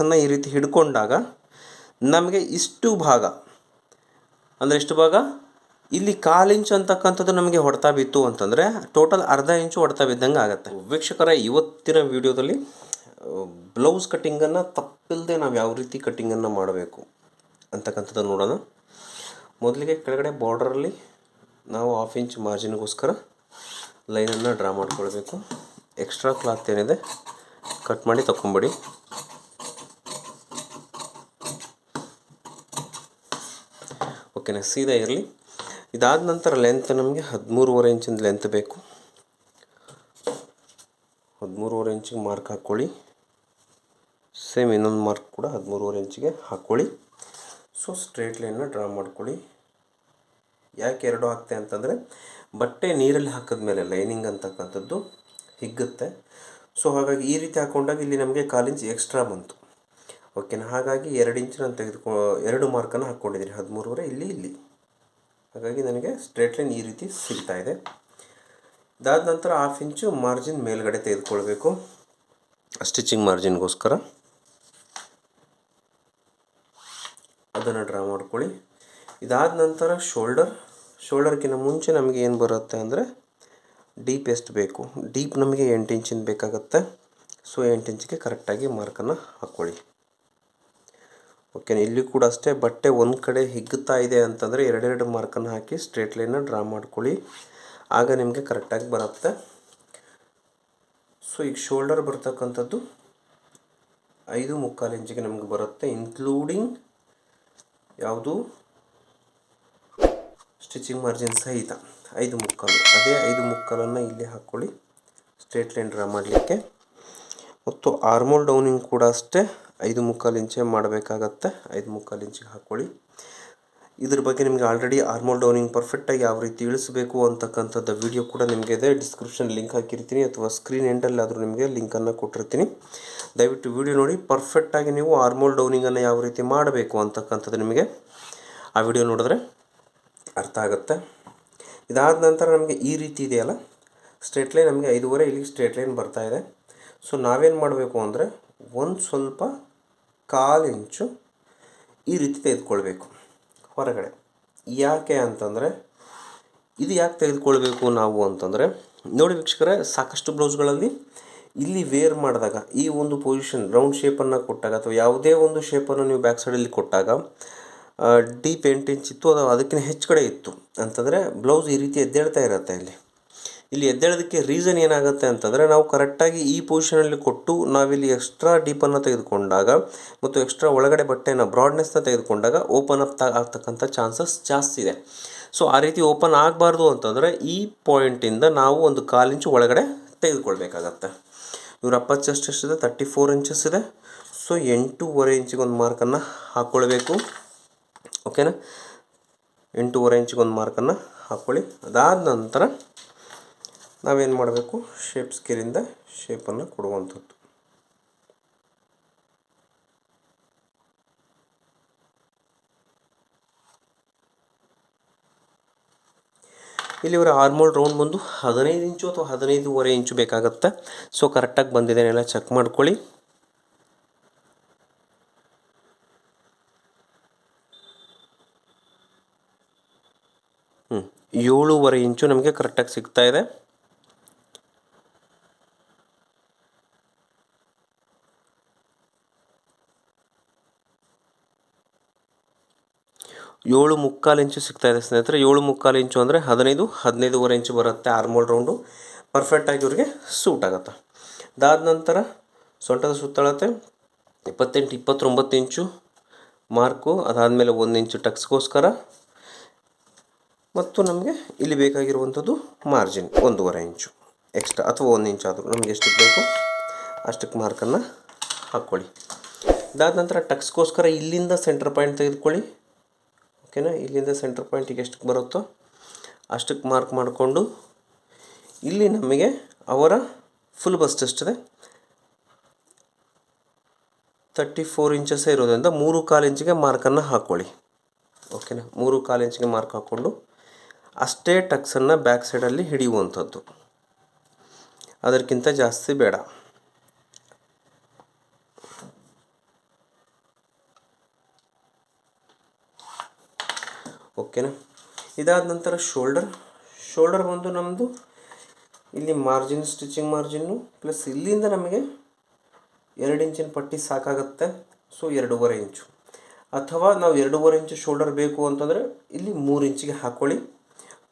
ಟಕ್ಸನ್ನು ಈ ರೀತಿ ಹಿಡ್ಕೊಂಡಾಗ ನಮಗೆ ಇಷ್ಟು ಭಾಗ, ಅಂದರೆ ಎಷ್ಟು ಭಾಗ, ಇಲ್ಲಿ ಕಾಲು ಇಂಚು ಅಂತಕ್ಕಂಥದ್ದು ನಮಗೆ ಹೊಡ್ತಾ ಬಿತ್ತು ಅಂತಂದರೆ ಟೋಟಲ್ ಅರ್ಧ ಇಂಚು ಹೊಡ್ತಾ ಬಿದ್ದಂಗೆ ಆಗುತ್ತೆ. ವೀಕ್ಷಕರ, ಇವತ್ತಿನ ವಿಡಿಯೋದಲ್ಲಿ ಬ್ಲೌಸ್ ಕಟ್ಟಿಂಗನ್ನು ತಪ್ಪಿಲ್ಲದೆ ನಾವು ಯಾವ ರೀತಿ ಕಟ್ಟಿಂಗನ್ನು ಮಾಡಬೇಕು ಅಂತಕ್ಕಂಥದ್ದು ನೋಡೋಣ. ಮೊದಲಿಗೆ ಕೆಳಗಡೆ ಬಾರ್ಡರಲ್ಲಿ ನಾವು ಹಾಫ್ ಇಂಚ್ ಮಾರ್ಜಿನ್ಗೋಸ್ಕರ ಲೈನನ್ನು ಡ್ರಾ ಮಾಡ್ಕೊಳ್ಬೇಕು. ಎಕ್ಸ್ಟ್ರಾ ಕ್ಲಾತ್ ಏನಿದೆ ಕಟ್ ಮಾಡಿ ತಗೊಂಬಿಡಿ ಓಕೆನಾ ಸೀದಾ ಇರಲಿ. ಇದಾದ ನಂತರ ಲೆಂತ್ ನಮಗೆ ಹದಿಮೂರುವರೆ ಇಂಚಿನ ಲೆಂತ್ ಬೇಕು. ಹದಿಮೂರುವರೆ ಇಂಚಿಗೆ ಮಾರ್ಕ್ ಹಾಕ್ಕೊಳ್ಳಿ ಸೇಮ್ ಇನ್ನೊಂದು ಮಾರ್ಕ್ ಕೂಡ ಹದಿಮೂರುವರೆ ಇಂಚಿಗೆ ಹಾಕ್ಕೊಳ್ಳಿ ಸೊ ಸ್ಟ್ರೇಟ್ ಲೈನ್ನ ಡ್ರಾ ಮಾಡ್ಕೊಳ್ಳಿ. ಯಾಕೆ ಎರಡು ಹಾಕ್ತೆ ಅಂತಂದರೆ, ಬಟ್ಟೆ ನೀರಲ್ಲಿ ಹಾಕಿದ್ಮೇಲೆ ಲೈನಿಂಗ್ ಅಂತಕ್ಕಂಥದ್ದು ಹಿಗ್ಗುತ್ತೆ. ಸೊ ಹಾಗಾಗಿ ಈ ರೀತಿ ಹಾಕ್ಕೊಂಡಾಗ ಇಲ್ಲಿ ನಮಗೆ ಕಾಲಿಂಚ್ ಎಕ್ಸ್ಟ್ರಾ ಬಂತು. ಓಕೆನಾ ಹಾಗಾಗಿ ಎರಡು ಇಂಚು ನಾನು ತೆಗೆದುಕೊ, ಎರಡು ಮಾರ್ಕನ್ನು ಹಾಕ್ಕೊಂಡಿದ್ದೀನಿ. ಹದಿಮೂರುವರೆ, ಇಲ್ಲಿ ಇಲ್ಲಿ. ಹಾಗಾಗಿ ನನಗೆ ಸ್ಟ್ರೇಟ್ ಲೈನ್ ಈ ರೀತಿ ಸಿಗ್ತಾ ಇದೆ. ಇದಾದ ನಂತರ ಹಾಫ್ ಇಂಚು ಮಾರ್ಜಿನ್ ಮೇಲ್ಗಡೆ ತೆಗೆದುಕೊಳ್ಬೇಕು. ಸ್ಟಿಚಿಂಗ್ ಮಾರ್ಜಿನ್ಗೋಸ್ಕರ ಅದನ್ನು ಡ್ರಾ ಮಾಡ್ಕೊಳ್ಳಿ. ಇದಾದ ನಂತರ ಶೋಲ್ಡರ್ ಶೋಲ್ಡರ್ಗಿಂತ ಮುಂಚೆ ನಮಗೆ ಏನು ಬರುತ್ತೆ ಅಂದರೆ ಡೀಪ್ ಎಷ್ಟು ಬೇಕು. ಡೀಪ್ ನಮಗೆ ಎಂಟು ಇಂಚಿನ ಬೇಕಾಗುತ್ತೆ. ಸೊ ಎಂಟು ಇಂಚಿಗೆ ಕರೆಕ್ಟಾಗಿ ಮಾರ್ಕನ್ನು ಹಾಕ್ಕೊಳ್ಳಿ. ಓಕೆ ಇಲ್ಲಿ ಕೂಡ ಅಷ್ಟೇ, ಬಟ್ಟೆ ಒಂದು ಕಡೆ ಹಿಗ್ಗುತ್ತಾ ಇದೆ ಅಂತಂದರೆ ಎರಡೆರಡು ಮಾರ್ಕನ್ನು ಹಾಕಿ ಸ್ಟ್ರೇಟ್ ಲೈನ್ನ ಡ್ರಾ ಮಾಡ್ಕೊಳ್ಳಿ. ಆಗ ನಿಮಗೆ ಕರೆಕ್ಟಾಗಿ ಬರುತ್ತೆ. ಸೊ ಈಗ ಶೋಲ್ಡರ್ ಬರ್ತಕ್ಕಂಥದ್ದು ಐದು ಮುಕ್ಕಾಲು ಇಂಚಿಗೆ ನಮಗೆ ಬರುತ್ತೆ ಇನ್ಕ್ಲೂಡಿಂಗ್ ಯಾವುದು? ಸ್ಟಿಚಿಂಗ್ ಮಾರ್ಜಿನ್ ಸಹಿತ ಐದು ಮುಕ್ಕಾಲು. ಅದೇ ಐದು ಮುಕ್ಕಾಲನ್ನು ಇಲ್ಲಿ ಹಾಕ್ಕೊಳ್ಳಿ ಸ್ಟ್ರೇಟ್ ಲೈನ್ ಡ್ರಾ ಮಾಡಲಿಕ್ಕೆ. ಮತ್ತು ಆರ್ಮೋಲ್ ಡೌನಿಂಗ್ ಕೂಡ ಅಷ್ಟೇ. ಐದು ಮುಕ್ಕಾಲು ಇಂಚೇ ಮಾಡಬೇಕಾಗತ್ತೆ. ಐದು ಮುಕ್ಕಾಲು ಇಂಚಿಗೆ ಹಾಕ್ಕೊಳ್ಳಿ ಇದ್ರ ಬಗ್ಗೆ ನಿಮಗೆ ಆಲ್ರೆಡಿ ಆರ್ಮೋಲ್ ಡೌನಿಂಗ್ ಪರ್ಫೆಕ್ಟಾಗಿ ಯಾವ ರೀತಿ ಇಳಿಸಬೇಕು ಅಂತಕ್ಕಂಥದ್ದು ವಿಡಿಯೋ ಕೂಡ ನಿಮಗೆ ಇದೆ. ಡಿಸ್ಕ್ರಿಪ್ಷನ್ ಲಿಂಕ್ ಹಾಕಿರ್ತೀನಿ ಅಥವಾ ಸ್ಕ್ರೀನ್ ಎಂಡಲ್ಲಾದರೂ ನಿಮಗೆ ಲಿಂಕನ್ನು ಕೊಟ್ಟಿರ್ತೀನಿ. ದಯವಿಟ್ಟು ವಿಡಿಯೋ ನೋಡಿ. ಪರ್ಫೆಕ್ಟಾಗಿ ನೀವು ಆರ್ಮೋಲ್ ಡೌನಿಂಗನ್ನು ಯಾವ ರೀತಿ ಮಾಡಬೇಕು ಅಂತಕ್ಕಂಥದ್ದು ನಿಮಗೆ ಆ ವಿಡಿಯೋ ನೋಡಿದ್ರೆ ಅರ್ಥ ಆಗುತ್ತೆ. ಇದಾದ ನಂತರ ನಮಗೆ ಈ ರೀತಿ ಇದೆಯಲ್ಲ ಸ್ಟ್ರೇಟ್ ಲೈನ್ ನಮಗೆ ಐದುವರೆ ಇಲ್ಲಿ ಸ್ಟ್ರೇಟ್ ಲೈನ್ ಬರ್ತಾ ಇದೆ. ಸೊ ನಾವೇನು ಮಾಡಬೇಕು ಅಂದರೆ, ಒಂದು ಸ್ವಲ್ಪ ಕಾಲು ಇಂಚು ಈ ರೀತಿ ತೆಗೆದುಕೊಳ್ಬೇಕು. ಹೊರಗಡೆ. ಯಾಕೆ ಅಂತಂದರೆ, ಇದು ಯಾಕೆ ತೆಗೆದುಕೊಳ್ಬೇಕು ನಾವು ಅಂತಂದರೆ, ನೋಡಿ ವೀಕ್ಷಕರೇ, ಸಾಕಷ್ಟು ಬ್ಲೌಸ್ಗಳಲ್ಲಿ ಇಲ್ಲಿ ವೇರ್ ಮಾಡಿದಾಗ, ಈ ಒಂದು ಪೊಸಿಷನ್ ರೌಂಡ್ ಶೇಪನ್ನು ಕೊಟ್ಟಾಗ ಅಥವಾ ಯಾವುದೇ ಒಂದು ಶೇಪನ್ನು ನೀವು ಬ್ಯಾಕ್ ಸೈಡಲ್ಲಿ ಕೊಟ್ಟಾಗ ಡೀಪ್ ಎಂಟು ಇಂಚ್ ಇತ್ತು ಅಥವಾ ಅದಕ್ಕಿಂತ ಹೆಚ್ಚು ಕಡೆ ಇತ್ತು. ಅಂತಂದರೆ, ಬ್ಲೌಸ್ ಈ ರೀತಿ ಎದ್ದೇಳ್ತಾ ಇರುತ್ತೆ ಇಲ್ಲಿ. ಇಲ್ಲಿ ಎದ್ದೇಳೋದಕ್ಕೆ ರೀಸನ್ ಏನಾಗುತ್ತೆ ಅಂತಂದರೆ ನಾವು ಕರೆಕ್ಟಾಗಿ ಈ ಪೊಸಿಷನಲ್ಲಿ ಕೊಟ್ಟು ನಾವಿಲ್ಲಿ ಎಕ್ಸ್ಟ್ರಾ ಡೀಪನ್ನು ತೆಗೆದುಕೊಂಡಾಗ ಮತ್ತು ಎಕ್ಸ್ಟ್ರಾ ಒಳಗಡೆ ಬಟ್ಟೆನ ಬ್ರಾಡ್ನೆಸ್ನ ತೆಗೆದುಕೊಂಡಾಗ ಓಪನ್ ಅಪ್ ಆಗ್ತಕ್ಕಂಥ ಚಾನ್ಸಸ್ ಜಾಸ್ತಿ ಇದೆ. ಸೊ ಆ ರೀತಿ ಓಪನ್ ಆಗಬಾರ್ದು ಅಂತಂದರೆ ಈ ಪಾಯಿಂಟಿಂದ ನಾವು ಒಂದು ಕಾಲು ಇಂಚು ಒಳಗಡೆ ತೆಗೆದುಕೊಳ್ಬೇಕಾಗತ್ತೆ. ಇವ್ರ ಅಪ್ಪರ್ ಚೆಸ್ಟ್ ಎಷ್ಟಿದೆ ತರ್ಟಿ ಫೋರ್ ಇಂಚಸ್ ಇದೆ. ಸೊ ಎಂಟೂವರೆ ಇಂಚಿಗೆ ಒಂದು ಮಾರ್ಕನ್ನು ಹಾಕ್ಕೊಳ್ಬೇಕು ಓಕೆನಾ ಎಂಟೂವರೆ ಇಂಚಿಗೆ ಒಂದು ಮಾರ್ಕನ್ನು ಹಾಕ್ಕೊಳ್ಳಿ ಅದಾದ ನಂತರ ನಾವೇನು ಮಾಡಬೇಕು? ಶೇಪ್ ಸ್ಕೇಲಿಂದ ಶೇಪನ್ನು ಕೊಡುವಂಥದ್ದು. ಇಲ್ಲಿ ಇವರ ಆರ್ಮೋಲ್ ರೌಂಡ್ ಬಂದು ಹದಿನೈದು ಇಂಚು ಅಥವಾ ಹದಿನೈದುವರೆ ಇಂಚು ಬೇಕಾಗುತ್ತೆ. ಸೊ ಕರೆಕ್ಟಾಗಿ ಬಂದಿದೆ. ಚೆಕ್ ಮಾಡ್ಕೊಳ್ಳಿ. ಹ್ಞೂ ಏಳೂವರೆ ಇಂಚು ನಮಗೆ ಕರೆಕ್ಟಾಗಿ ಸಿಗ್ತಾ ಇದೆ. ಏಳು ಮುಕ್ಕಾಲು ಇಂಚು ಸಿಗ್ತಾ ಇದೆ ಸ್ನೇಹಿತರೆ. ಏಳು ಮುಕ್ಕಾಲು ಇಂಚು ಅಂದರೆ ಹದಿನೈದು, ಹದಿನೈದುವರೆ ಇಂಚು ಬರುತ್ತೆ ಆರ್ಮೋಲ್ ರೌಂಡು. ಪರ್ಫೆಕ್ಟಾಗಿ ಇವರಿಗೆ ಸೂಟ್ ಆಗುತ್ತೆ. ಅದಾದ ನಂತರ ಸೊಂಟದ ಸುತ್ತಳತೆ ಇಪ್ಪತ್ತೆಂಟು, ಇಪ್ಪತ್ತೊಂಬತ್ತು ಇಂಚು ಮಾರ್ಕು, ಅದಾದಮೇಲೆ ಒಂದು ಇಂಚು ಟಕ್ಸ್ಗೋಸ್ಕರ. ಮತ್ತು ನಮಗೆ ಇಲ್ಲಿ ಬೇಕಾಗಿರುವಂಥದ್ದು ಮಾರ್ಜಿನ್ ಒಂದೂವರೆ ಇಂಚು ಎಕ್ಸ್ಟ್ರಾ ಅಥವಾ ಒಂದು ಇಂಚು ಆದರೂ ನಮಗೆ ಎಷ್ಟಕ್ಕೆ ಬೇಕು ಅಷ್ಟಕ್ಕೆ ಮಾರ್ಕನ್ನು ಹಾಕ್ಕೊಳ್ಳಿ. ಅದಾದ ನಂತರ ಟಕ್ಸ್ಗೋಸ್ಕರ ಇಲ್ಲಿಂದ ಸೆಂಟರ್ ಪಾಯಿಂಟ್ ತೆಗೆದುಕೊಳ್ಳಿ. ಓಕೆನಾ ಇಲ್ಲಿಂದ ಸೆಂಟರ್ ಪಾಯಿಂಟಿಗೆ ಎಷ್ಟಕ್ಕೆ ಬರುತ್ತೋ ಅಷ್ಟಕ್ಕೆ ಮಾರ್ಕ್ ಮಾಡಿಕೊಂಡು ಇಲ್ಲಿ ನಮಗೆ ಅವರ ಫುಲ್ ಬಸ್ಟ್ ಎಷ್ಟಿದೆ ತರ್ಟಿ ಫೋರ್ ಇಂಚಸ್ಸೇ ಇರೋದ್ರಿಂದ ಮೂರು ಕಾಲು ಇಂಚಿಗೆ ಮಾರ್ಕನ್ನು ಹಾಕ್ಕೊಳ್ಳಿ ಓಕೆನಾ? ಮೂರು ಕಾಲು ಇಂಚಿಗೆ ಮಾರ್ಕ್ ಹಾಕ್ಕೊಂಡು ಅಷ್ಟೇ ಟಕ್ಸನ್ನು ಬ್ಯಾಕ್ ಸೈಡಲ್ಲಿ ಹಿಡಿಯುವಂಥದ್ದು. ಅದಕ್ಕಿಂತ ಜಾಸ್ತಿ ಬೇಡ. ಓಕೆನಾ? ಇದಾದ ನಂತರ ಶೋಲ್ಡರ್. ಶೋಲ್ಡರ್ ಬಂದು ನಮ್ಮದು ಇಲ್ಲಿ ಮಾರ್ಜಿನ್, ಸ್ಟಿಚಿಂಗ್ ಮಾರ್ಜಿನ್ನು, ಪ್ಲಸ್ ಇಲ್ಲಿಂದ ನಮಗೆ ಎರಡು ಇಂಚಿನ ಪಟ್ಟಿ ಸಾಕಾಗುತ್ತೆ. ಸೊ, ಎರಡೂವರೆ ಇಂಚು. ಅಥವಾ ನಾವು ಎರಡೂವರೆ ಇಂಚು ಶೋಲ್ಡರ್ ಬೇಕು ಅಂತಂದರೆ ಇಲ್ಲಿ ಮೂರು ಇಂಚಿಗೆ ಹಾಕ್ಕೊಳ್ಳಿ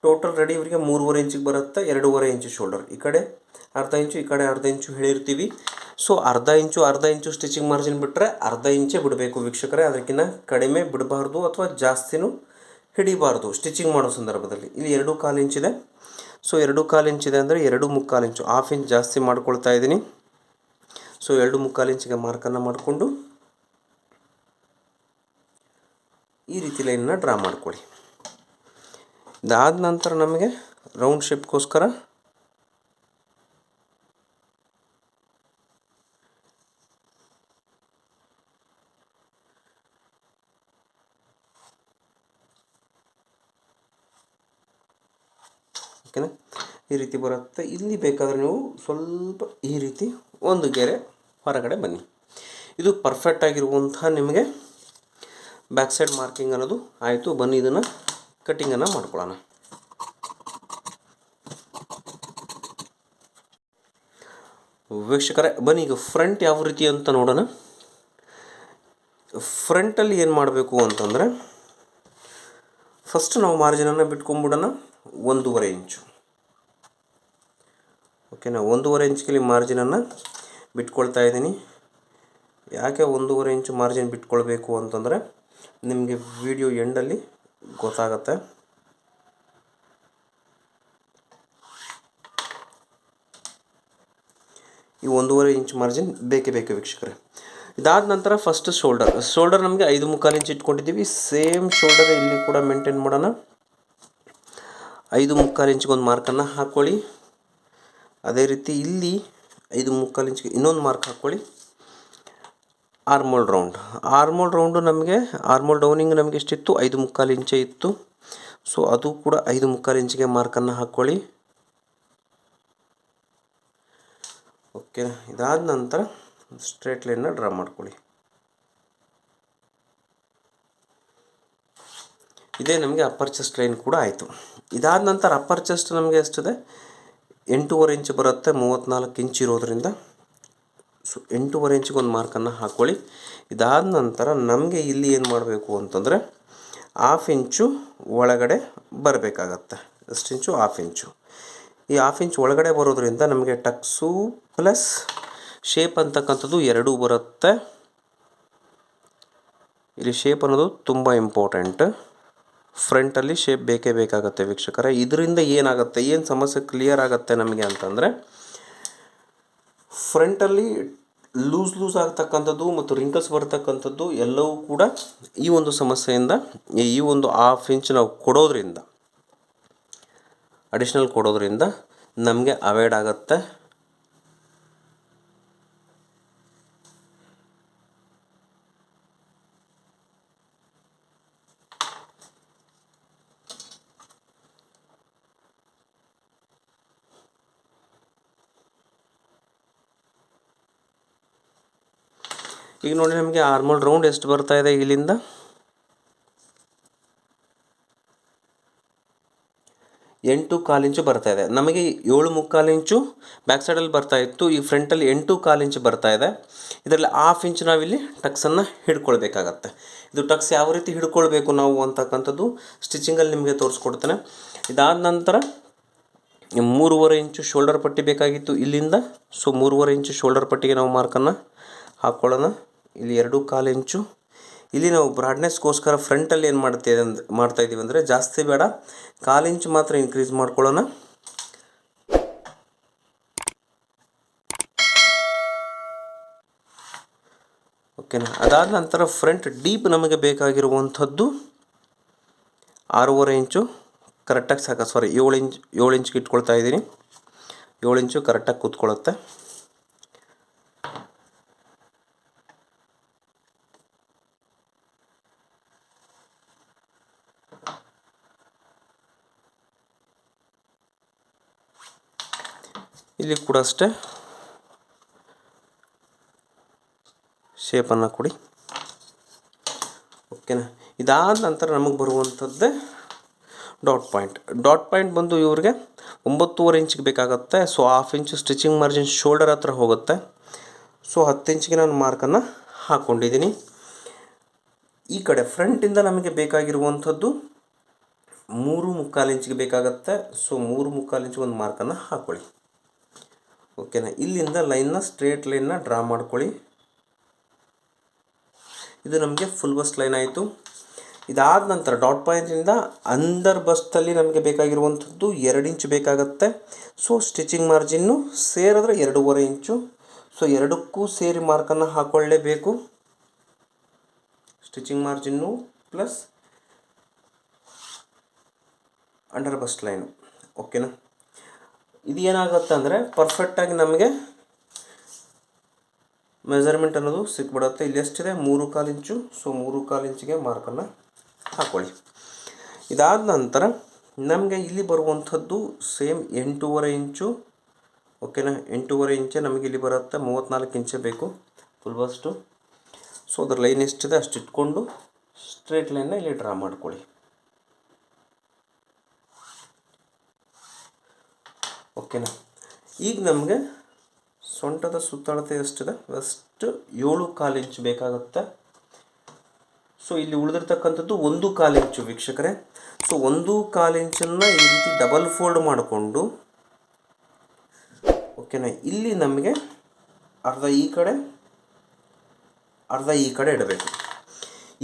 ಟೋಟಲ್ ರೆಡಿ ಇವರಿಗೆ ಮೂರುವರೆ ಇಂಚಿಗೆ ಬರುತ್ತೆ, ಎರಡೂವರೆ ಇಂಚು ಶೋಲ್ಡರ್ ಈ ಕಡೆ. ಅರ್ಧ ಇಂಚು, ಈ ಕಡೆ ಅರ್ಧ ಇಂಚು ಹೇಳಿರ್ತೀವಿ. ಸೊ, ಅರ್ಧ ಇಂಚು ಅರ್ಧ ಇಂಚು ಸ್ಟಿಚಿಂಗ್ ಮಾರ್ಜಿನ್ ಬಿಟ್ಟರೆ ಅರ್ಧ ಇಂಚೇ ಬಿಡಬೇಕು ವೀಕ್ಷಕರೇ. ಅದಕ್ಕಿಂತ ಕಡಿಮೆ ಬಿಡಬಾರ್ದು ಅಥವಾ ಜಾಸ್ತಿನೂ ಹಿಡಿಬಾರ್ದು. ಸ್ಟಿಚಿಂಗ್ ಮಾಡೋ ಸಂದರ್ಭದಲ್ಲಿ ಇಲ್ಲಿ ಎರಡು ಕಾಲು ಇಂಚಿದೆ ಸೊ, ಎರಡು ಕಾಲು ಇಂಚಿದೆ ಅಂದರೆ ಎರಡು ಮುಕ್ಕಾಲು ಇಂಚು. ಹಾಫ್ ಇಂಚ್ ಜಾಸ್ತಿ ಮಾಡ್ಕೊಳ್ತಾ ಇದ್ದೀನಿ. ಸೊ, ಎರಡು ಮುಕ್ಕಾಲು ಇಂಚಿಗೆ ಮಾರ್ಕನ್ನು ಮಾಡಿಕೊಂಡು ಈ ರೀತಿ ಲೈನನ್ನ ಡ್ರಾ ಮಾಡ್ಕೊಳ್ಳಿ. ಇದಾದ ನಂತರ ನಮಗೆ ರೌಂಡ್ ಶೇಪ್ಗೋಸ್ಕರ ಓಕೆನಾ ಈ ರೀತಿ ಬರುತ್ತೆ. ಇಲ್ಲಿ ಬೇಕಾದರೆ ನೀವು ಸ್ವಲ್ಪ ಈ ರೀತಿ ಒಂದು ಗೆರೆ ಹೊರಗಡೆ ಬನ್ನಿ. ಇದು ಪರ್ಫೆಕ್ಟ್ ಆಗಿರುವಂತಹ ನಿಮಗೆ ಬ್ಯಾಕ್ ಸೈಡ್ ಮಾರ್ಕಿಂಗ್ ಅನ್ನೋದು ಆಯಿತು. ಬನ್ನಿ, ಇದನ್ನು ಕಟ್ಟಿಂಗನ್ನು ಮಾಡ್ಕೊಳ್ಳೋಣ. ವೀಕ್ಷಕರೇ, ಬನ್ನಿ, ಈಗ ಫ್ರಂಟ್ ಯಾವ ರೀತಿ ಅಂತ ನೋಡೋಣ. ಫ್ರಂಟಲ್ಲಿ ಏನು ಮಾಡಬೇಕು ಅಂತಂದರೆ ಫಸ್ಟ್ ನಾವು ಮಾರ್ಜಿನನ್ನು ಬಿಟ್ಕೊಂಬಿಡೋಣ ಒಂದೂವರೆ ಇಂಚು ಓಕೆನಾ ಒಂದೂವರೆ ಇಂಚ್ಗೆ ಮಾರ್ಜಿನನ್ನು ಬಿಟ್ಕೊಳ್ತಾ ಇದ್ದೀನಿ. ಯಾಕೆ ಒಂದೂವರೆ ಇಂಚು ಮಾರ್ಜಿನ್ ಬಿಟ್ಕೊಳ್ಬೇಕು ಅಂತಂದರೆ ನಿಮಗೆ ವಿಡಿಯೋ ಎಂಡಲ್ಲಿ ಗೊತ್ತಾಗತ್ತೆ. ಈ ಒಂದೂವರೆ ಇಂಚ್ ಮಾರ್ಜಿನ್ ಬೇಕೇ ಬೇಕು ವೀಕ್ಷಕರೇ. ಇದಾದ ನಂತರ ಫಸ್ಟ್ ಶೋಲ್ಡರ್ ಶೋಲ್ಡರ್ ನಮಗೆ ಐದು ಮುಕ್ಕಾಲು ಇಂಚ್ ಇಟ್ಕೊಂಡಿದ್ದೀವಿ. ಸೇಮ್ ಶೋಲ್ಡರ್ ಇಲ್ಲಿ ಕೂಡ ಮೇಂಟೈನ್ ಮಾಡೋಣ. ಐದು ಮುಕ್ಕಾಲು ಇಂಚ್ಗೆ ಒಂದು ಮಾರ್ಕನ್ನು ಹಾಕ್ಕೊಳ್ಳಿ ಅದೇ ರೀತಿ ಇಲ್ಲಿ ಐದು ಮುಕ್ಕಾಲು ಇಂಚ್ಗೆ ಇನ್ನೊಂದು ಮಾರ್ಕ್ ಹಾಕ್ಕೊಳ್ಳಿ. ಆರ್ಮೋಲ್ ರೌಂಡ್ ಆರ್ಮೋಲ್ ರೌಂಡು ನಮಗೆ ಆರ್ಮೋಲ್ ಡೌನಿಂಗ್ ನಮಗೆ ಎಷ್ಟಿತ್ತು? ಐದು ಮುಕ್ಕಾಲು ಇಂಚೆ ಇತ್ತು. ಸೊ ಅದು ಕೂಡ ಐದು ಮುಕ್ಕಾಲು ಇಂಚಿಗೆ ಮಾರ್ಕನ್ನು ಹಾಕ್ಕೊಳ್ಳಿ. ಓಕೆ ಇದಾದ ನಂತರ ಸ್ಟ್ರೇಟ್ ಲೈನ್ನ ಡ್ರಾ ಮಾಡ್ಕೊಳ್ಳಿ. ಇದೇ ನಮಗೆ ಅಪ್ಪರ್ ಚೆಸ್ಟ್ ಲೈನ್ ಕೂಡ ಆಯಿತು. ಇದಾದ ನಂತರ ಅಪ್ಪರ್ ಚೆಸ್ಟ್ ನಮಗೆ ಎಷ್ಟಿದೆ? ಎಂಟೂವರೆ ಇಂಚ್ ಬರುತ್ತೆ ಮೂವತ್ತ್ನಾಲ್ಕು ಇಂಚ್ ಇರೋದರಿಂದ. ಸೊ ಎಂಟೂವರೆ ಇಂಚಿಗೆ ಒಂದು ಮಾರ್ಕನ್ನು ಹಾಕ್ಕೊಳ್ಳಿ ಇದಾದ ನಂತರ ನಮಗೆ ಇಲ್ಲಿ ಏನು ಮಾಡಬೇಕು ಅಂತಂದರೆ ಹಾಫ್ ಇಂಚು ಒಳಗಡೆ ಬರಬೇಕಾಗತ್ತೆ. ಎಷ್ಟು ಇಂಚು ಹಾಫ್ ಇಂಚು ಈ ಹಾಫ್ ಇಂಚ್ ಒಳಗಡೆ ಬರೋದ್ರಿಂದ ನಮಗೆ ಟಕ್ಸು ಪ್ಲಸ್ ಶೇಪ್ ಅಂತಕ್ಕಂಥದ್ದು ಎರಡೂ ಬರುತ್ತೆ. ಇಲ್ಲಿ ಶೇಪ್ ಅನ್ನೋದು ತುಂಬ ಇಂಪಾರ್ಟೆಂಟ್ ಫ್ರಂಟಲ್ಲಿ ಶೇಪ್ ಬೇಕೇ ಬೇಕಾಗುತ್ತೆ ವೀಕ್ಷಕರೇ. ಇದರಿಂದ ಏನಾಗುತ್ತೆ? ಏನು ಸಮಸ್ಯೆ ಕ್ಲಿಯರ್ ಆಗುತ್ತೆ ನಮಗೆ ಅಂತಂದರೆ, ಫ್ರಂಟಲ್ಲಿ ಲೂಸ್ ಲೂಸ್ ಆಗ್ತಕ್ಕಂಥದ್ದು ಮತ್ತು ರಿಂಕಲ್ಸ್ ಬರ್ತಕ್ಕಂಥದ್ದು ಎಲ್ಲವೂ ಕೂಡ ಈ ಒಂದು ಸಮಸ್ಯೆಯಿಂದ, ಈ ಒಂದು ಹಾಫ್ ಇಂಚ್ ನಾವು ಕೊಡೋದ್ರಿಂದ ಅಡಿಷ್ನಲ್ ಕೊಡೋದ್ರಿಂದ ನಮಗೆ ಅವಾಯ್ಡ್ ಆಗುತ್ತೆ. ಈಗ ನೋಡಿ ನಮಗೆ ಆರ್ಮಲ್ ರೌಂಡ್ ಎಷ್ಟು ಬರ್ತಾ ಇದೆ ಇಲ್ಲಿಂದ? ಎಂಟು ಕಾಲು ಇಂಚು ಬರ್ತಾ ಇದೆ. ನಮಗೆ ಏಳು ಮುಕ್ಕಾಲು ಇಂಚು ಬ್ಯಾಕ್ ಸೈಡಲ್ಲಿ ಬರ್ತಾ ಇತ್ತು. ಈ ಫ್ರಂಟಲ್ಲಿ ಎಂಟು ಕಾಲು ಇಂಚು ಬರ್ತಾ ಇದೆ. ಇದರಲ್ಲಿ ಹಾಫ್ ಇಂಚ್ ನಾವಿಲ್ಲಿ ಟಕ್ಸನ್ನು ಹಿಡ್ಕೊಳ್ಬೇಕಾಗತ್ತೆ. ಇದು ಟಕ್ಸ್ ಯಾವ ರೀತಿ ಹಿಡ್ಕೊಳ್ಬೇಕು ನಾವು ಅಂತಕ್ಕಂಥದ್ದು ಸ್ಟಿಚಿಂಗಲ್ಲಿ ನಿಮಗೆ ತೋರಿಸ್ಕೊಡ್ತೇನೆ. ಇದಾದ ನಂತರ ಮೂರುವರೆ ಇಂಚು ಶೋಲ್ಡರ್ ಪಟ್ಟಿ ಬೇಕಾಗಿತ್ತು ಇಲ್ಲಿಂದ. ಸೊ ಮೂರುವರೆ ಇಂಚು ಶೋಲ್ಡರ್ ಪಟ್ಟಿಗೆ ನಾವು ಮಾರ್ಕನ್ನು ಹಾಕ್ಕೊಳ್ಳೋಣ ಇಲ್ಲಿ ಎರಡು ಕಾಲು ಇಂಚು. ಇಲ್ಲಿ ನಾವು ಬ್ರಾಡ್ನೆಸ್ಗೋಸ್ಕರ ಫ್ರಂಟಲ್ಲಿ ಏನು ಮಾಡ್ತೀವಿ ಮಾಡ್ತಾ ಇದ್ದೀವಿ ಅಂದರೆ ಜಾಸ್ತಿ ಬೇಡ. ಕಾಲು ಇಂಚು ಮಾತ್ರ ಇನ್ಕ್ರೀಸ್ ಮಾಡ್ಕೊಳ್ಳೋಣ. ಓಕೆನಾ ಅದಾದ ನಂತರ ಫ್ರಂಟ್ ಡೀಪ್ ನಮಗೆ ಬೇಕಾಗಿರುವಂಥದ್ದು ಆರೂವರೆ ಇಂಚು. ಕರೆಕ್ಟಾಗಿ ಸಾಕ ಸಾರಿ ಏಳು ಇಂಚ್, ಏಳು ಇಂಚ್ಗೆ ಇಟ್ಕೊಳ್ತಾ ಇದ್ದೀನಿ ಏಳು ಇಂಚು ಕರೆಕ್ಟಾಗಿ ಕೂತ್ಕೊಳ್ಳುತ್ತೆ. ಇಲ್ಲಿ ಕೂಡ ಅಷ್ಟೇ. ಶೇಪನ್ನು ಕೊಡಿ. ಓಕೆನಾ ಇದಾದ ನಂತರ ನಮಗೆ ಬರುವಂಥದ್ದೇ ಡಾಟ್ ಪಾಯಿಂಟ್ ಡಾಟ್ ಪಾಯಿಂಟ್ ಬಂದು ಇವ್ರಿಗೆ ಒಂಬತ್ತೂವರೆ ಇಂಚಿಗೆ ಬೇಕಾಗುತ್ತೆ. So half inch stitching margin shoulder ಹತ್ರ ಹೋಗುತ್ತೆ. ಸೊ ಹತ್ತು ಇಂಚಿಗೆ ನಾನು ಮಾರ್ಕನ್ನು ಹಾಕ್ಕೊಂಡಿದ್ದೀನಿ ಈ ಕಡೆ ಫ್ರಂಟಿಂದ ನಮಗೆ ಬೇಕಾಗಿರುವಂಥದ್ದು ಮೂರು ಮುಕ್ಕಾಲು ಇಂಚಿಗೆ ಬೇಕಾಗುತ್ತೆ. ಸೊ ಮೂರು ಮುಕ್ಕಾಲು ಇಂಚಿಗೆ ಒಂದು ಮಾರ್ಕನ್ನು ಹಾಕ್ಕೊಳ್ಳಿ ಓಕೆನಾ ಇಲ್ಲಿಂದ ಲೈನ್ನ ಸ್ಟ್ರೇಟ್ ಲೈನ್ನ ಡ್ರಾ ಮಾಡ್ಕೊಳ್ಳಿ. ಇದು ನಮಗೆ ಫುಲ್ ಬಸ್ ಲೈನ್ ಆಯಿತು. ಇದಾದ ನಂತರ ಡಾಟ್ ಪಾಯಿಂಟಿಂದ ಅಂದರ್ ಬಸ್ತಲ್ಲಿ ನಮಗೆ ಬೇಕಾಗಿರುವಂಥದ್ದು ಎರಡು ಇಂಚು ಬೇಕಾಗತ್ತೆ. ಸೊ ಸ್ಟಿಚಿಂಗ್ ಮಾರ್ಜಿನ್ನು ಸೇರಿದ್ರೆ ಎರಡೂವರೆ ಇಂಚು ಸೊ ಎರಡಕ್ಕೂ ಸೇರಿ ಮಾರ್ಕನ್ನು ಹಾಕ್ಕೊಳ್ಳೇಬೇಕು stitching margin plus under bust line ಓಕೆನಾ ಇದು ಏನಾಗುತ್ತೆ ಅಂದರೆ ಪರ್ಫೆಕ್ಟಾಗಿ ನಮಗೆ ಮೆಜರ್ಮೆಂಟ್ ಅನ್ನೋದು ಸಿಕ್ಬಿಡುತ್ತೆ. ಇಲ್ಲಿ ಎಷ್ಟಿದೆ? ಮೂರು ಕಾಲು ಇಂಚು. ಸೊ ಮೂರು ಕಾಲು ಇಂಚಿಗೆ ಮಾರ್ಕನ್ನು ಹಾಕ್ಕೊಳ್ಳಿ ಇದಾದ ನಂತರ ನಮಗೆ ಇಲ್ಲಿ ಬರುವಂಥದ್ದು ಸೇಮ್ ಎಂಟೂವರೆ ಇಂಚು. ಓಕೆನಾ ಎಂಟೂವರೆ ಇಂಚೆ ನಮಗೆ ಇಲ್ಲಿ ಬರುತ್ತೆ. ಮೂವತ್ತ್ನಾಲ್ಕು ಇಂಚೆ ಬೇಕು. ಫುಲ್ ಬಸ್ಟು ಸೊ ಅದ್ರ ಲೈನ್ ಎಷ್ಟಿದೆ? ಅಷ್ಟು ಇಟ್ಕೊಂಡು ಸ್ಟ್ರೇಟ್ ಲೈನ್ನ ಇಲ್ಲಿ ಡ್ರಾ ಮಾಡ್ಕೊಳ್ಳಿ. ಓಕೆನಾ? ಈಗ ನಮಗೆ ಸೊಂಟದ ಸುತ್ತಳತೆ ಎಷ್ಟಿದೆ? ಅಷ್ಟು ಏಳು ಕಾಲು ಇಂಚು ಬೇಕಾಗುತ್ತೆ. ಸೊ ಇಲ್ಲಿ ಉಳಿದಿರ್ತಕ್ಕಂಥದ್ದು ಒಂದು ಕಾಲು ಇಂಚು ವೀಕ್ಷಕರೇ. ಸೊ ಒಂದು ಕಾಲು ಇಂಚನ್ನು ಈ ರೀತಿ ಡಬಲ್ ಫೋಲ್ಡ್ ಮಾಡಿಕೊಂಡು, ಓಕೆನಾ? ಇಲ್ಲಿ ನಮಗೆ ಅರ್ಧ ಈ ಕಡೆ, ಅರ್ಧ ಈ ಕಡೆ ಇಡಬೇಕು.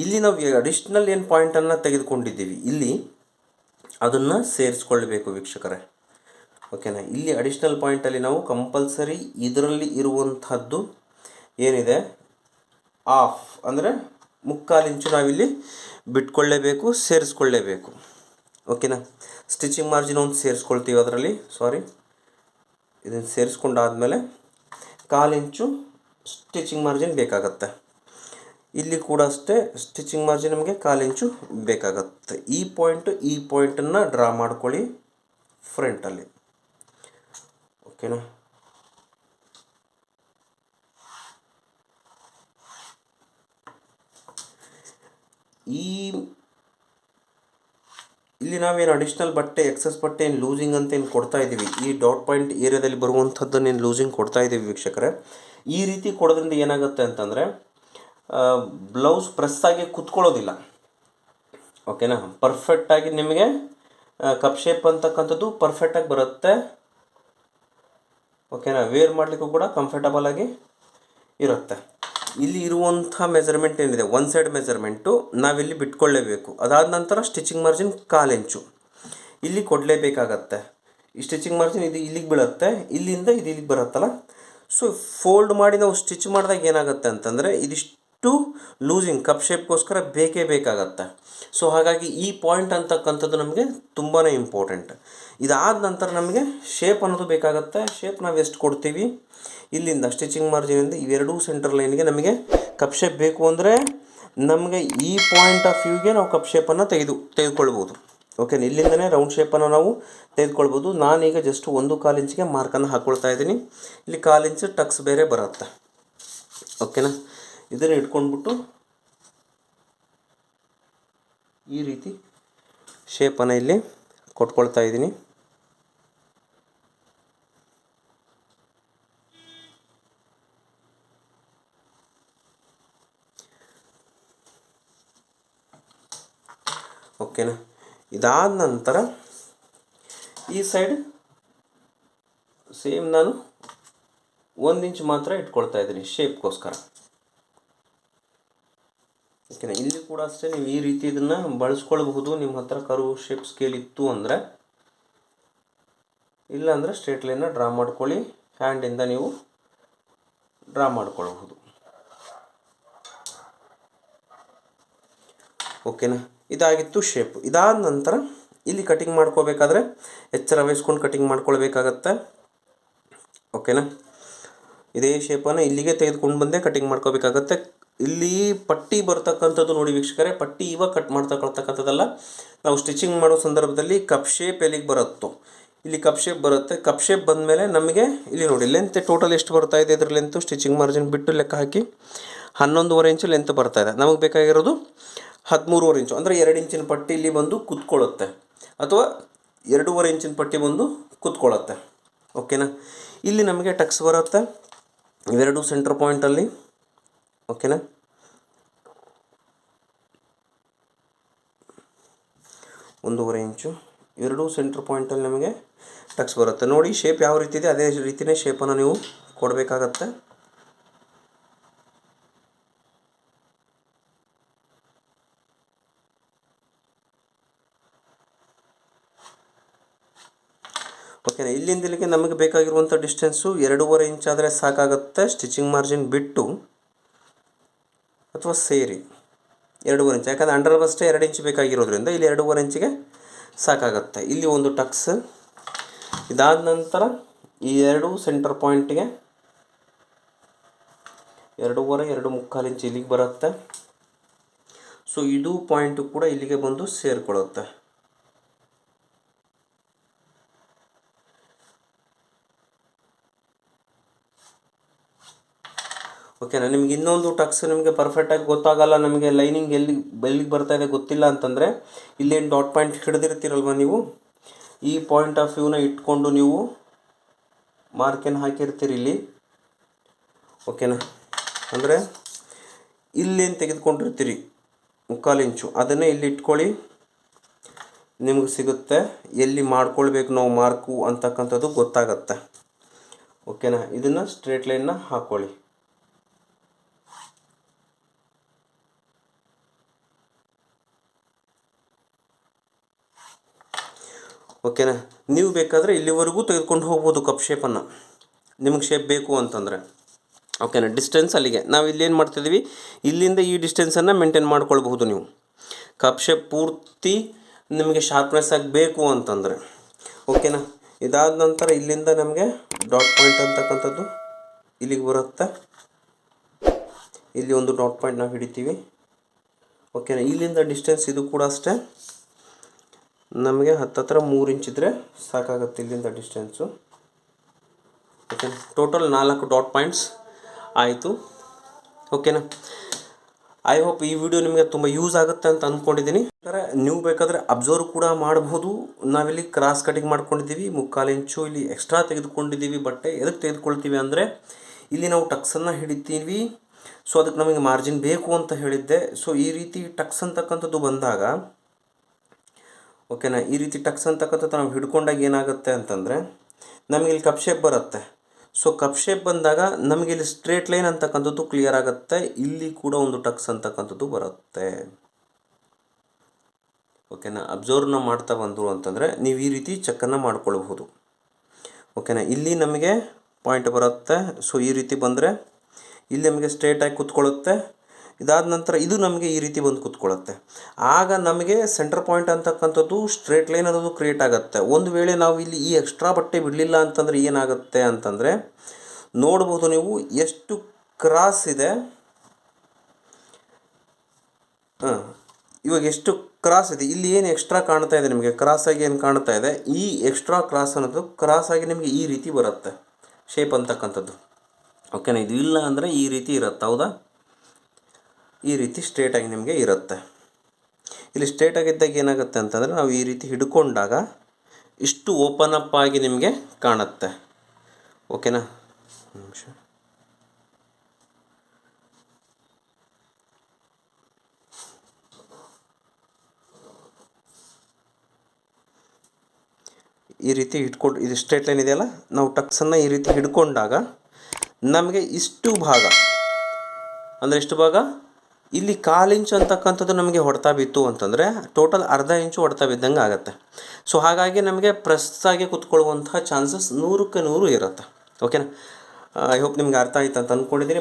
ಇಲ್ಲಿ ನಾವು ಅಡಿಷ್ನಲ್ ಏನು ಪಾಯಿಂಟನ್ನು ತೆಗೆದುಕೊಂಡಿದ್ದೀವಿ? ಇಲ್ಲಿ ಅದನ್ನು ಸೇರಿಸ್ಕೊಳ್ಬೇಕು ವೀಕ್ಷಕರೇ. ಓಕೆನಾ? ಇಲ್ಲಿ ಅಡಿಷ್ನಲ್ ಪಾಯಿಂಟಲ್ಲಿ ನಾವು ಕಂಪಲ್ಸರಿ ಇದರಲ್ಲಿ ಇರುವಂಥದ್ದು ಏನಿದೆ? ಆಫ್ ಅಂದರೆ ಮುಕ್ಕಾಲಿಂಚು ನಾವಿಲ್ಲಿ ಬಿಟ್ಕೊಳ್ಳೇಬೇಕು, ಸೇರಿಸ್ಕೊಳ್ಳೇಬೇಕು. ಓಕೆನಾ? ಸ್ಟಿಚಿಂಗ್ ಮಾರ್ಜಿನ್ ಒಂದು ಸೇರಿಸ್ಕೊಳ್ತೀವಿ ಅದರಲ್ಲಿ ಸಾರಿ ಇದನ್ನು ಸೇರಿಸ್ಕೊಂಡಾದಮೇಲೆ ಕಾಲು ಇಂಚು ಸ್ಟಿಚಿಂಗ್ ಮಾರ್ಜಿನ್ ಬೇಕಾಗತ್ತೆ. ಇಲ್ಲಿ ಕೂಡ ಅಷ್ಟೇ ಸ್ಟಿಚಿಂಗ್ ಮಾರ್ಜಿನ್ ನಮಗೆ ಕಾಲು ಇಂಚು ಬೇಕಾಗತ್ತೆ. ಈ ಪಾಯಿಂಟು ಈ ಪಾಯಿಂಟನ್ನು ಡ್ರಾ ಮಾಡ್ಕೊಳ್ಳಿ ಫ್ರಂಟಲ್ಲಿ ಓಕೆನಾ? ಈ ಇಲ್ಲಿ ನಾವೇನು ಅಡಿಷ್ನಲ್ ಬಟ್ಟೆ ಎಕ್ಸಸ್ ಬಟ್ಟೆ ಏನು ಲೂಸಿಂಗ್ ಅಂತ ಏನು ಕೊಡ್ತಾ ಇದ್ದೀವಿ ಈ ಡಾಟ್ ಪಾಯಿಂಟ್ ಏರಿಯಾದಲ್ಲಿ ಬರುವಂಥದ್ದನ್ನು ಏನು ಲೂಸಿಂಗ್ ಕೊಡ್ತಾ ಇದ್ದೀವಿ ವೀಕ್ಷಕರೇ? ಈ ರೀತಿ ಕೊಡೋದ್ರಿಂದ ಏನಾಗುತ್ತೆ ಅಂತಂದರೆ ಬ್ಲೌಸ್ ಪ್ರೆಸ್ ಆಗಿ ಕುತ್ಕೊಳ್ಳೋದಿಲ್ಲ. ಓಕೆನಾ? ಪರ್ಫೆಕ್ಟಾಗಿ ನಿಮಗೆ ಕಪ್ ಶೇಪ್ ಅಂತಕ್ಕಂಥದ್ದು ಪರ್ಫೆಕ್ಟಾಗಿ ಬರುತ್ತೆ. ಓಕೆನಾ ವೇರ್ ಮಾಡಲಿಕ್ಕೂ ಕೂಡ ಕಂಫರ್ಟಬಲ್ ಆಗಿ ಇರುತ್ತೆ. ಇಲ್ಲಿ ಇರುವಂಥ ಮೆಜರ್ಮೆಂಟ್ ಏನಿದೆ? ಒನ್ ಸೈಡ್ ಮೆಜರ್ಮೆಂಟು ನಾವಿಲ್ಲಿ ಬಿಟ್ಕೊಳ್ಳೇಬೇಕು. ಅದಾದ ನಂತರ ಸ್ಟಿಚಿಂಗ್ ಮಾರ್ಜಿನ್ ಕಾಲು ಇಂಚು ಇಲ್ಲಿ ಕೊಡಲೇಬೇಕಾಗತ್ತೆ. ಈ ಸ್ಟಿಚಿಂಗ್ ಮಾರ್ಜಿನ್ ಇದು ಇಲ್ಲಿಗೆ ಬೀಳುತ್ತೆ, ಇಲ್ಲಿಂದ ಇದು ಇಲ್ಲಿಗೆ ಬರುತ್ತಲ್ಲ? ಸೊ ಫೋಲ್ಡ್ ಮಾಡಿ ನಾವು ಸ್ಟಿಚ್ ಮಾಡಿದಾಗ ಏನಾಗುತ್ತೆ ಅಂತಂದರೆ ಇದಿಷ್ಟು ಲೂಸಿಂಗ್ ಕಪ್ ಶೇಪ್ಗೋಸ್ಕರ ಬೇಕೇ ಬೇಕಾಗತ್ತೆ. ಸೊ ಹಾಗಾಗಿ ಈ ಪಾಯಿಂಟ್ ಅಂತಕ್ಕಂಥದ್ದು ನಮಗೆ ತುಂಬಾ ಇಂಪಾರ್ಟೆಂಟ್ ಇದಾದ ನಂತರ ನಮಗೆ ಶೇಪ್ ಅನ್ನೋದು ಬೇಕಾಗುತ್ತೆ. ಶೇಪ್ ನಾವು ಎಷ್ಟು ಕೊಡ್ತೀವಿ? ಇಲ್ಲಿಂದ ಸ್ಟಿಚಿಂಗ್ ಮಾರ್ಜಿನಿಂದ ಇವೆರಡೂ ಸೆಂಟರ್ ಲೈನ್ಗೆ ನಮಗೆ ಕಪ್ ಶೇಪ್ ಬೇಕು ಅಂದರೆ ನಮಗೆ ಈ ಪಾಯಿಂಟ್ ಆಫ್ ವ್ಯೂಗೆ ನಾವು ಕಪ್ ಶೇಪನ್ನು ತೆಗೆದು, ತೆಗೆದುಕೊಳ್ಬೋದು. ಓಕೆ ಇಲ್ಲಿಂದನೇ ರೌಂಡ್ ಶೇಪನ್ನು ನಾವು ತೆಗೆದುಕೊಳ್ಬೋದು. ನಾನೀಗ ಜಸ್ಟ್ ಒಂದು ಕಾಲು ಇಂಚಿಗೆ ಮಾರ್ಕನ್ನು ಹಾಕ್ಕೊಳ್ತಾ ಇದ್ದೀನಿ. ಇಲ್ಲಿ ಕಾಲು ಇಂಚು ಟಕ್ಸ್ ಬೇರೆ ಬರುತ್ತೆ. ಓಕೆನಾ ಇದನ್ನು ಇಟ್ಕೊಂಡ್ಬಿಟ್ಟು ಈ ರೀತಿ ಶೇಪನ್ನು ಇಲ್ಲಿ ಕೊಟ್ಕೊಳ್ತಾ ಇದ್ದೀನಿ. ಓಕೆನಾ? ಇದಾದ ನಂತರ ಈ ಸೈಡ್ ಸೇಮ್ ನಾನು ಒಂದು ಇಂಚ್ ಮಾತ್ರ ಇಟ್ಕೊಳ್ತಾ ಇದ್ದೀನಿ ಶೇಪ್ಗೋಸ್ಕರ ಓಕೆನಾ? ಇಲ್ಲಿ ಕೂಡ ಅಷ್ಟೇ ನೀವು ಈ ರೀತಿ ಇದನ್ನು ಬಳಸ್ಕೊಳ್ಬಹುದು. ನಿಮ್ಮ ಹತ್ರ ಕರು ಶೇಪ್ ಸ್ಕೇಲ್ ಇತ್ತು ಅಂದರೆ. ಇಲ್ಲಾಂದರೆ ಸ್ಟ್ರೇಟ್ ಲೈನ್ನ ಡ್ರಾ ಮಾಡ್ಕೊಳ್ಳಿ. ಹ್ಯಾಂಡಿಂದ ನೀವು ಡ್ರಾ ಮಾಡ್ಕೊಳ್ಬಹುದು. ಓಕೆನಾ? ಇದಾಗಿತ್ತು ಶೇಪ್ ಇದಾದ ನಂತರ ಇಲ್ಲಿ ಕಟಿಂಗ್ ಮಾಡ್ಕೋಬೇಕಾದ್ರೆ ಎಚ್ಚರ ವಹಿಸ್ಕೊಂಡು ಕಟಿಂಗ್ ಮಾಡ್ಕೊಳ್ಬೇಕಾಗತ್ತೆ. ಓಕೆನಾ ಇದೇ ಶೇಪನ್ನು ಇಲ್ಲಿಗೆ ತೆಗೆದುಕೊಂಡು ಬಂದೇ ಕಟಿಂಗ್ ಮಾಡ್ಕೋಬೇಕಾಗತ್ತೆ. ಇಲ್ಲಿ ಪಟ್ಟಿ ಬರ್ತಕ್ಕಂಥದ್ದು ನೋಡಿ ವೀಕ್ಷಕರೇ, ಪಟ್ಟಿ ಇವಾಗ ಕಟ್ ಮಾಡ್ತಕ್ಕಂಥದ್ದಲ್ಲ. ನಾವು ಸ್ಟಿಚಿಂಗ್ ಮಾಡೋ ಸಂದರ್ಭದಲ್ಲಿ ಕಪ್ ಶೇಪ್ ಎಲ್ಲಿಗೆ ಬರುತ್ತೋ. ಇಲ್ಲಿ ಕಪ್ ಶೇಪ್ ಬರುತ್ತೆ. ಕಪ್ ಶೇಪ್ ಬಂದಮೇಲೆ ನಮಗೆ ಇಲ್ಲಿ ನೋಡಿ ಲೆಂತ್ ಟೋಟಲ್ ಎಷ್ಟು ಬರ್ತಾ ಇದೆ ಇದ್ರ ಲೆಂತು ಸ್ಟಿಚಿಂಗ್ ಮಾರ್ಜಿನ್ ಬಿಟ್ಟು ಲೆಕ್ಕ ಹಾಕಿ ಹನ್ನೊಂದುವರೆ ಇಂಚು ಲೆಂತ್ ಬರ್ತಾ ಇದೆ. ನಮಗೆ ಬೇಕಾಗಿರೋದು ಹದಿಮೂರುವರೆ ಇಂಚು, ಅಂದರೆ ಎರಡು ಇಂಚಿನ ಪಟ್ಟಿ ಇಲ್ಲಿ ಬಂದು ಕುತ್ಕೊಳ್ಳುತ್ತೆ. ಅಥವಾ ಎರಡೂವರೆ ಇಂಚಿನ ಪಟ್ಟಿ ಬಂದು ಕುತ್ಕೊಳ್ಳುತ್ತೆ. ಓಕೆನಾ? ಇಲ್ಲಿ ನಮಗೆ ಟಕ್ಸ್ ಬರುತ್ತೆ. ಇವೆರಡು ಸೆಂಟ್ರ್ ಪಾಯಿಂಟಲ್ಲಿ. ಓಕೆನಾ? ಒಂದೂವರೆ ಇಂಚು, ಎರಡೂ ಸೆಂಟ್ರ್ ಪಾಯಿಂಟಲ್ಲಿ ನಮಗೆ ಟಕ್ಸ್ ಬರುತ್ತೆ. ನೋಡಿ ಶೇಪ್ ಯಾವ ರೀತಿ ಇದೆ, ಅದೇ ರೀತಿಯೇ ಶೇಪನ್ನು ನೀವು ಕೊಡಬೇಕಾಗತ್ತೆ ಓಕೆನಾ ಇಲ್ಲಿಂದ ಇಲ್ಲಿಗೆ ನಮಗೆ ಬೇಕಾಗಿರುವಂಥ ಡಿಸ್ಟೆನ್ಸು ಎರಡೂವರೆ ಇಂಚ್ ಆದರೆ ಸಾಕಾಗುತ್ತೆ. ಸ್ಟಿಚಿಂಗ್ ಮಾರ್ಜಿನ್ ಬಿಟ್ಟು ಅಥವಾ ಸೇರಿ ಎರಡೂವರೆ ಇಂಚ್ ಯಾಕಂದರೆ ಅಂಡರ್ ಬಸ್ಟೇ ಎರಡು ಇಂಚ್ ಬೇಕಾಗಿರೋದ್ರಿಂದ ಇಲ್ಲಿ ಎರಡೂವರೆ ಇಂಚಿಗೆ ಸಾಕಾಗುತ್ತೆ. ಇಲ್ಲಿ ಒಂದು ಟಕ್ಸ್ ಇದಾದ ನಂತರ ಈ ಎರಡು ಸೆಂಟರ್ ಪಾಯಿಂಟಿಗೆ ಎರಡೂವರೆ, ಎರಡು ಮುಕ್ಕಾಲು ಇಂಚ್ ಇಲ್ಲಿಗೆ ಬರುತ್ತೆ. ಸೊ ಇದು ಪಾಯಿಂಟು ಕೂಡ ಇಲ್ಲಿಗೆ ಬಂದು ಸೇರಿಕೊಳ್ಳುತ್ತೆ. ಓಕೆನಾ ನಿಮ್ಗೆ ಇನ್ನೊಂದು ಟಕ್ಸ್ ನಿಮಗೆ ಪರ್ಫೆಕ್ಟಾಗಿ ಗೊತ್ತಾಗಲ್ಲ, ನಮಗೆ ಲೈನಿಂಗ್ ಎಲ್ಲಿ, ಎಲ್ಲಿಗೆ ಬರ್ತಾ ಇದೆ ಗೊತ್ತಿಲ್ಲ ಅಂತಂದರೆ, ಇಲ್ಲೇನು ಡಾಟ್ ಪಾಯಿಂಟ್ ಹಿಡಿದಿರ್ತೀರಲ್ವ ನೀವು? ಈ ಪಾಯಿಂಟ್ ಆಫ್ ವ್ಯೂನ ಇಟ್ಕೊಂಡು ನೀವು ಮಾರ್ಕೇನು ಹಾಕಿರ್ತೀರಿ ಇಲ್ಲಿ? ಓಕೆನಾ ಅಂದರೆ, ಇಲ್ಲೇನು ತೆಗೆದುಕೊಂಡಿರ್ತೀರಿ ಮುಕ್ಕಾಲು ಇಂಚು, ಅದನ್ನೇ ಇಲ್ಲಿ ಇಟ್ಕೊಳ್ಳಿ. ನಿಮಗೆ ಸಿಗುತ್ತೆ, ಎಲ್ಲಿ ಮಾಡ್ಕೊಳ್ಬೇಕು ನಾವು ಮಾರ್ಕು ಅಂತಕ್ಕಂಥದ್ದು ಗೊತ್ತಾಗತ್ತೆ. ಓಕೆನಾ ಇದನ್ನು ಸ್ಟ್ರೇಟ್ ಲೈನ್ನ ಹಾಕ್ಕೊಳ್ಳಿ ಓಕೆನಾ? ನೀವು ಬೇಕಾದರೆ ಇಲ್ಲಿವರೆಗೂ ತೆಗೆದುಕೊಂಡು ಹೋಗ್ಬೋದು ಕಪ್ ಶೇಪನ್ನು ನಿಮಗೆ ಶೇಪ್ ಬೇಕು ಅಂತಂದರೆ. ಓಕೆನಾ? ಡಿಸ್ಟೆನ್ಸ್ ಅಲ್ಲಿಗೆ. ನಾವು ಇಲ್ಲೇನು ಮಾಡ್ತಿದ್ದೀವಿ ಇಲ್ಲಿಂದ ಈ ಡಿಸ್ಟೆನ್ಸನ್ನು ಮೇಂಟೈನ್ ಮಾಡ್ಕೊಳ್ಬಹುದು ನೀವು. ಕಪ್ ಶೇಪ್ ಪೂರ್ತಿ ನಿಮಗೆ ಶಾರ್ಪ್ನೆಸ್ ಆಗಿ ಬೇಕು ಅಂತಂದರೆ. ಓಕೆನಾ? ಇದಾದ ನಂತರ ಇಲ್ಲಿಂದ ನಮಗೆ ಡಾಟ್ ಪಾಯಿಂಟ್ ಅಂತಕ್ಕಂಥದ್ದು ಇಲ್ಲಿಗೆ ಬರುತ್ತೆ. ಇಲ್ಲಿ ಒಂದು ಡಾಟ್ ಪಾಯಿಂಟ್ ನಾವು ಹಿಡಿತೀವಿ. ಓಕೆನಾ? ಇಲ್ಲಿಂದ ಡಿಸ್ಟೆನ್ಸ್ ಇದು ಕೂಡ ಅಷ್ಟೇ. ನಮಗೆ ಹತ್ತತ್ರ ಮೂರು ಇಂಚ್ ಇದ್ದರೆ ಸಾಕಾಗುತ್ತೆ ಇಲ್ಲಿಂದ ಡಿಸ್ಟೆನ್ಸು ಓಕೆ ಟೋಟಲ್ ನಾಲ್ಕು ಡಾಟ್ ಪಾಯಿಂಟ್ಸ್ ಆಯಿತು. ಓಕೆನಾ ಐ ಹೋಪ್ ಈ ವಿಡಿಯೋ ನಿಮಗೆ ತುಂಬ ಯೂಸ್ ಆಗುತ್ತೆ ಅಂತ ಅಂದ್ಕೊಂಡಿದ್ದೀನಿ ಯಾಕಂದರೆ ನೀವು ಬೇಕಾದರೆ ಅಬ್ಸರ್ವ್ ಕೂಡ ಮಾಡಬಹುದು ನಾವಿಲ್ಲಿ ಕ್ರಾಸ್ ಕಟಿಂಗ್ ಮಾಡ್ಕೊಂಡಿದ್ದೀವಿ ಮುಕ್ಕಾಲು ಇಂಚು ಇಲ್ಲಿ ಎಕ್ಸ್ಟ್ರಾ ತೆಗೆದುಕೊಂಡಿದ್ದೀವಿ ಬಟ್ಟೆ ಎದಕ್ಕೆ ತೆಗೆದುಕೊಳ್ತೀವಿ ಅಂದರೆ ಇಲ್ಲಿ ನಾವು ಟಕ್ಸನ್ನು ಹಿಡಿತೀವಿ. ಸೊ ಅದಕ್ಕೆ ನಮಗೆ ಮಾರ್ಜಿನ್ ಬೇಕು ಅಂತ ಹೇಳಿದ್ದೆ. ಸೊ ಈ ರೀತಿ ಟಕ್ಸ್ ಅಂತಕ್ಕಂಥದ್ದು ಬಂದಾಗ ಓಕೆನಾ? ಈ ರೀತಿ ಟಕ್ಸ್ ಅಂತಕ್ಕಂಥದ್ದು ನಾವು ಹಿಡ್ಕೊಂಡಾಗ ಏನಾಗುತ್ತೆ ಅಂತಂದರೆ ನಮಗೆ ಇಲ್ಲಿ ಕಪ್ ಶೇಪ್ ಬರುತ್ತೆ. ಸೊ ಕಪ್ ಶೇಪ್ ಬಂದಾಗ ನಮಗೆ ಇಲ್ಲಿ ಸ್ಟ್ರೇಟ್ ಲೈನ್ ಅಂತಕ್ಕಂಥದ್ದು ಕ್ಲಿಯರ್ ಆಗುತ್ತೆ. ಇಲ್ಲಿ ಕೂಡ ಒಂದು ಟಕ್ಸ್ ಅಂತಕ್ಕಂಥದ್ದು ಬರುತ್ತೆ. ಓಕೆನಾ? ಅಬ್ಸರ್ವ್ನ ಮಾಡ್ತಾ ಬಂದರು ಅಂತಂದರೆ ನೀವು ಈ ರೀತಿ ಚೆಕ್ಕನ್ನು ಮಾಡ್ಕೊಳ್ಬಹುದು. ಓಕೆನಾ? ಇಲ್ಲಿ ನಮಗೆ ಪಾಯಿಂಟ್ ಬರುತ್ತೆ. ಸೊ ಈ ರೀತಿ ಬಂದರೆ ಇಲ್ಲಿ ನಮಗೆ ಸ್ಟ್ರೇಟಾಗಿ ಕೂತ್ಕೊಳ್ಳುತ್ತೆ. ಇದಾದ ನಂತರ ಇದು ನಮಗೆ ಈ ರೀತಿ ಬಂದು ಕೂತ್ಕೊಳ್ಳುತ್ತೆ. ಆಗ ನಮಗೆ ಸೆಂಟರ್ ಪಾಯಿಂಟ್ ಅಂತಕ್ಕಂಥದ್ದು ಸ್ಟ್ರೇಟ್ ಲೈನ್ ಅನ್ನೋದು ಕ್ರಿಯೇಟ್ ಆಗುತ್ತೆ. ಒಂದು ವೇಳೆ ನಾವು ಇಲ್ಲಿ ಈ ಎಕ್ಸ್ಟ್ರಾ ಬಟ್ಟೆ ಬಿಡಲಿಲ್ಲ ಅಂತಂದರೆ ಏನಾಗುತ್ತೆ ಅಂತಂದರೆ ನೋಡ್ಬೋದು ನೀವು ಎಷ್ಟು ಕ್ರಾಸ್ ಇದೆ. ಹಾಂ, ಇವಾಗ ಎಷ್ಟು ಕ್ರಾಸ್ ಇದೆ. ಇಲ್ಲಿ ಏನು ಎಕ್ಸ್ಟ್ರಾ ಕಾಣ್ತಾ ಇದೆ ನಿಮಗೆ? ಕ್ರಾಸಾಗಿ ಏನು ಕಾಣ್ತಾ ಇದೆ? ಈ ಎಕ್ಸ್ಟ್ರಾ ಕ್ರಾಸ್ ಅನ್ನೋದು ಕ್ರಾಸಾಗಿ ನಿಮಗೆ ಈ ರೀತಿ ಬರುತ್ತೆ. ಶೇಪ್ ಅಂತಕ್ಕಂಥದ್ದು. ಓಕೆನಾ ಇದು ಇಲ್ಲ ಅಂದರೆ ಈ ರೀತಿ ಇರುತ್ತೆ. ಹೌದಾ? ಈ ರೀತಿ ಸ್ಟ್ರೇಟಾಗಿ ನಿಮಗೆ ಇರುತ್ತೆ. ಇಲ್ಲಿ ಸ್ಟ್ರೇಟಾಗಿದ್ದಾಗ ಏನಾಗುತ್ತೆ ಅಂತಂದರೆ ನಾವು ಈ ರೀತಿ ಹಿಡ್ಕೊಂಡಾಗ ಇಷ್ಟು ಓಪನ್ ಅಪ್ ಆಗಿ ನಿಮಗೆ ಕಾಣುತ್ತೆ. ಓಕೆನಾ ನಿಮಿಷ. ಈ ರೀತಿ ಹಿಡ್ಕೊಂಡು, ಇದು ಸ್ಟ್ರೇಟ್ ಲೈನ್ ಇದೆಯಲ್ಲ? ನಾವು ಟಕ್ಸನ್ನು ಈ ರೀತಿ ಹಿಡ್ಕೊಂಡಾಗ ನಮಗೆ ಇಷ್ಟು ಭಾಗ, ಅಂದರೆ ಇಷ್ಟು ಭಾಗ? ಇಲ್ಲಿ ಕಾಲು ಇಂಚು ಅಂತಕ್ಕಂಥದ್ದು ನಮಗೆ ಹೊಡೆತ ಬಿತ್ತು ಅಂತಂದರೆ ಟೋಟಲ್ ಅರ್ಧ ಇಂಚು ಹೊಡೆತ ಬಿದ್ದಂಗೆ ಆಗುತ್ತೆ. ಸೊ ಹಾಗಾಗಿ ನಮಗೆ ಪ್ರೆಸ್ಸಾಗಿ ಕುತ್ಕೊಳ್ಳುವಂತಹ ಚಾನ್ಸಸ್ ನೂರಕ್ಕೆ ನೂರು ಇರುತ್ತೆ. ಓಕೆನಾ ಐ ಹೋಪ್ ನಿಮ್ಗೆ ಅರ್ಥ ಆಯ್ತು ಅಂತ ಅಂದ್ಕೊಂಡಿದ್ದೀನಿ.